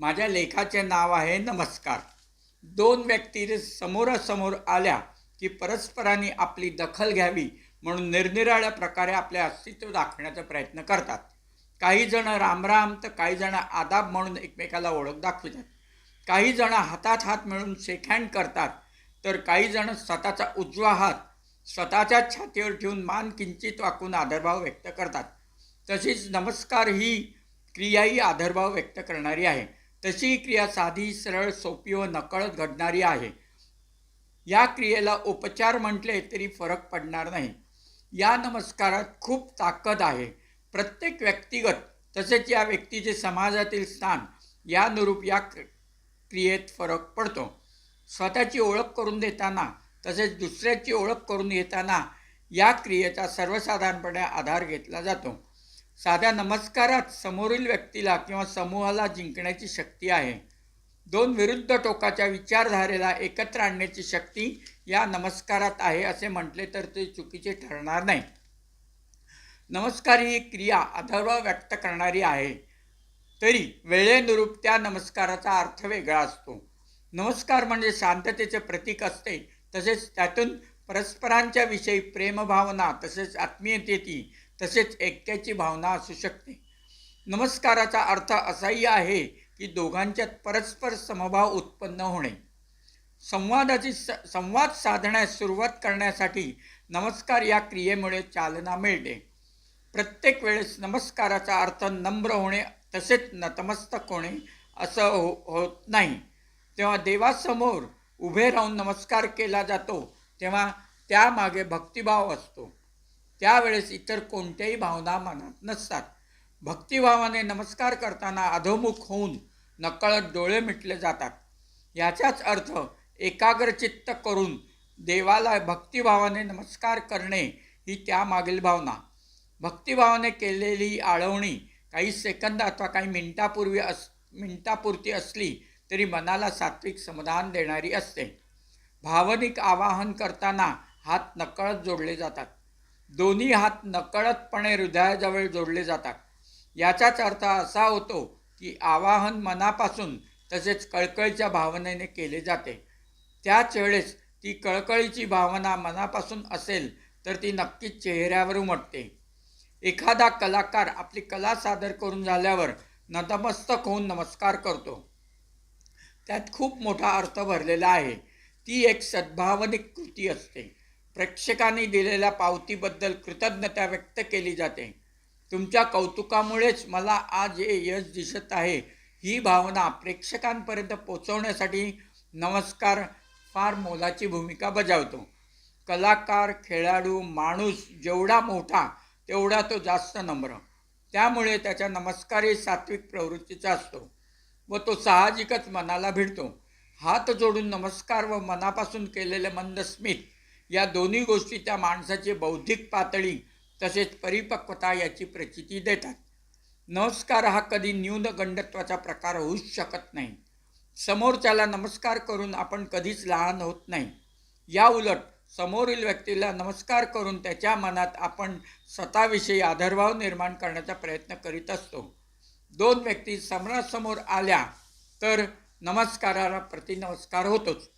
माझ्या लेखाचे नाव आहे नमस्कार. दोन व्यक्ती समोरासमोर आल्या की परस्परांनी आपली दखल घ्यावी म्हणून निरनिराळ्या प्रकारे आपले अस्तित्व दाखवण्याचा प्रयत्न करतात. काही जण रामराम तर काही जण आदाब म्हणून एकमेकाला ओळख दाखवितात. काही जण हातात हात मिळून शेक हँड करतात. तर काही जण स्वतःचा उजवा हात स्वतःच्याच छातीवर ठेवून मान किंचित वाकून आदरभाव व्यक्त करतात. तशीच नमस्कार ही क्रियाही आदरभाव व्यक्त करणारी आहे. तशी क्रिया साधी सरळ सोपी व नकळत घडणारी आहे. या क्रियेला उपचार म्हटले तरी फरक पडणार नाही. या नमस्कारात खूप ताकद आहे. प्रत्येक व्यक्तिगत तसेच या व्यक्तीचे समाजातील स्थान यानुरूप या क्र- क्रियेत फरक पडतो. स्वतःची ओळख करून देताना तसेच दुसऱ्याची ओळख करून घेताना या क्रियेचा सर्वसाधारणपणे आधार घेतला जातो. साध्या नमस्कारात समोरील व्यक्तीला किंवा समूहाला जिंकण्याची शक्ती आहे. दोन विरुद्ध टोकाच्या विचारधारेला एकत्र आणण्याची शक्ती या नमस्कारात आहे असे म्हटले तर ते चुकीचे ठरणार नाही. नमस्कार ही क्रिया अथर्व व्यक्त करणारी आहे. तरी वेळेनुरूप त्या नमस्काराचा अर्थ वेगळा असतो. नमस्कार म्हणजे शांततेचे प्रतीक असते. तसेच त्यातून परस्परांच्या विषयी प्रेमभावना तसेच आत्मीयतेची तसेच ऐक्याची भावना असू शकते. नमस्काराचा अर्थ असाही आहे की दोघांच्यात परस्पर समभाव उत्पन्न होणे. संवादाची स संवाद साधण्यास सुरुवात करण्यासाठी नमस्कार या क्रियेमुळे चालना मिळते. प्रत्येक वेळेस नमस्काराचा अर्थ नम्र होणे तसेच नतमस्तक होणे असं हो होत नाही. तेव्हा देवासमोर उभे राहून नमस्कार केला जातो तेव्हा त्यामागे भक्तिभाव असतो. त्यावेळेस इतर कोणत्याही भावना मनात नसतात. भक्तिभावाने नमस्कार करताना अधोमुख होऊन नकळत डोळे मिटले जातात. याचाच अर्थ एकाग्रचित्त करून देवाला भक्तिभावाने नमस्कार करणे ही त्यामागील भावना. भक्तिभावाने केलेली आळवणी काही सेकंद अथवा काही मिनिटापूर्वी अस मिनिटापुरती असली तरी मनाला सात्विक समाधान देणारी असते. भावनिक आवाहन करताना हात नकळत जोडले जातात. दोन्ही हात नकळतपणे हृदयाजवळ जोडले जातात. याचाच अर्थ असा होतो की आवाहन मनापासून तसेच कळकळीच्या भावनेने केले जाते. त्याच वेळेस ती कळकळीची भावना मनापासून असेल तर ती नक्कीच चेहऱ्यावर उमटते. एखादा कलाकार आपली कला सादर करून झाल्यावर नतमस्तक होऊन नमस्कार करतो. त्यात खूप मोठा अर्थ भरलेला आहे. ती एक सद्भावनिक कृती असते. प्रेक्षकांनी दिलेल्या पावतीबद्दल कृतज्ञता व्यक्त केली जाते. तुमच्या कौतुकामुळेच मला आज हे यश दिसत आहे. ही भावना प्रेक्षकांपर्यंत पोचवण्यासाठी नमस्कार फार मोलाची भूमिका बजावतो. कलाकार खेळाडू माणूस जेवढा मोठा तेवढा तो जास्त नम्र. त्यामुळे त्याच्या नमस्कारही सात्विक प्रवृत्तीचा असतो व तो साहजिकच मनाला भिडतो. हात जोडून नमस्कार व मनापासून केलेले मंद स्मित या दोन्ही गोष्टी त्या माणसाची बौद्धिक पातळी तसेच परिपक्वता याची प्रचिती देतात. नमस्कार हा कधी न्यूनगंडत्वाचा प्रकार होऊच शकत नाही. समोरच्याला नमस्कार करून आपण कधीच लहान होत नाही. या उलट समोरील व्यक्तीला नमस्कार करून त्याच्या मनात आपण स्वतःविषयी आदरभाव निर्माण करण्याचा प्रयत्न करीत असतो. दोन व्यक्ती समोरासमोर आल्या तर नमस्काराला प्रतिनमस्कार होतोच.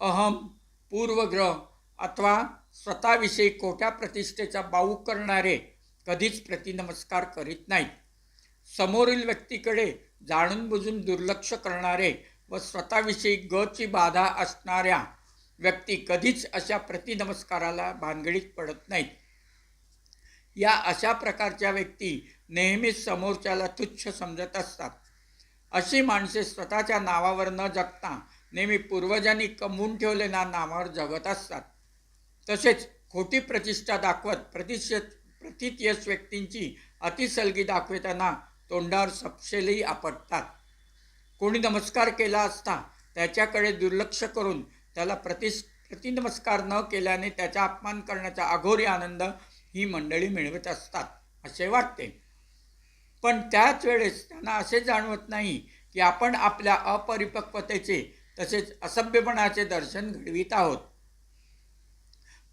अहम पूर्वग्रह अथवा स्वतःविषयी खोट्या प्रतिष्ठेचा बाऊ करणारे कधीच प्रतिनमस्कार करीत नाहीत. समोरील व्यक्तीकडे जाणून बुजून दुर्लक्ष करणारे व स्वतःविषयी गची बाधा असणाऱ्या व्यक्ती कधीच अशा प्रतिनमस्काराला भानगडीत पडत नाहीत. या अशा प्रकारच्या व्यक्ती नेहमीच समोरच्याला तुच्छ समजत असतात. अशी माणसे स्वतःच्या नावावर न जगता नेहमी पूर्वजांनी कमवून ठेवलेल्या नावावर जगत असतात. तसेच खोटी प्रतिष्ठा दाखवत प्रतिष्ठित प्रतितयश व्यक्तींची अतिसलगी दाखविताना तोंडावर सपशेलही आपटतात. कोणी नमस्कार केला असता त्याच्याकडे दुर्लक्ष करून त्याला प्रतिस प्रतिनमस्कार न केल्याने त्याचा अपमान करण्याचा अघोरी आनंद ही मंडळी मिळवत असतात असे वाटते. पण त्याच वेळेस त्यांना असे जाणवत नाही की आपण आपल्या अपरिपक्वतेचे तसेच असभ्यपणाचे दर्शन घडवीत आहोत.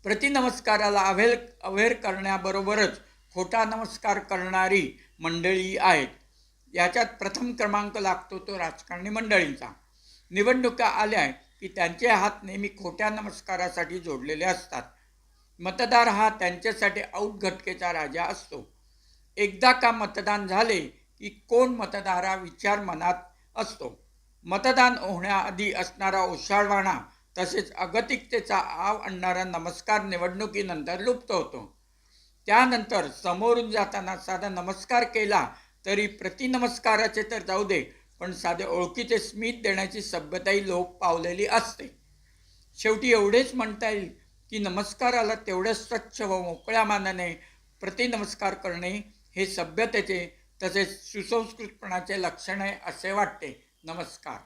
प्रतिनमस्काराला अवेल अवेर करण्याबरोबरच खोटा नमस्कार करणारी मंडळी आहेत. याच्यात प्रथम क्रमांक लागतो तो राजकारणी मंडळींचा. निवडणुका आल्या की त्यांचे हात नेहमी खोट्या नमस्कारासाठी जोडलेले असतात. मतदार हा त्यांच्यासाठी औट घटकेचा राजा असतो. एकदा का मतदान झाले की कोण मतदारा विचार मनात असतो? मतदान होण्याआधी असणारा ओशाळवाणा तसेच अगतिकतेचा आव आणणारा नमस्कार निवडणुकीनंतर लुप्त होतो. त्यानंतर समोरून जाताना साधा नमस्कार केला तरी प्रतिनमस्काराचे तर जाऊ दे पण साधे ओळखीचे स्मित देण्याची सभ्यताही लोक पावलेली असते. शेवटी एवढेच म्हणता येईल की नमस्काराला तेवढ्या स्वच्छ व मोकळ्या मानाने प्रतिनमस्कार करणे हे सभ्यतेचे तसेच सुसंस्कृतपणाचे लक्षण आहे असे वाटते. नमस्कार.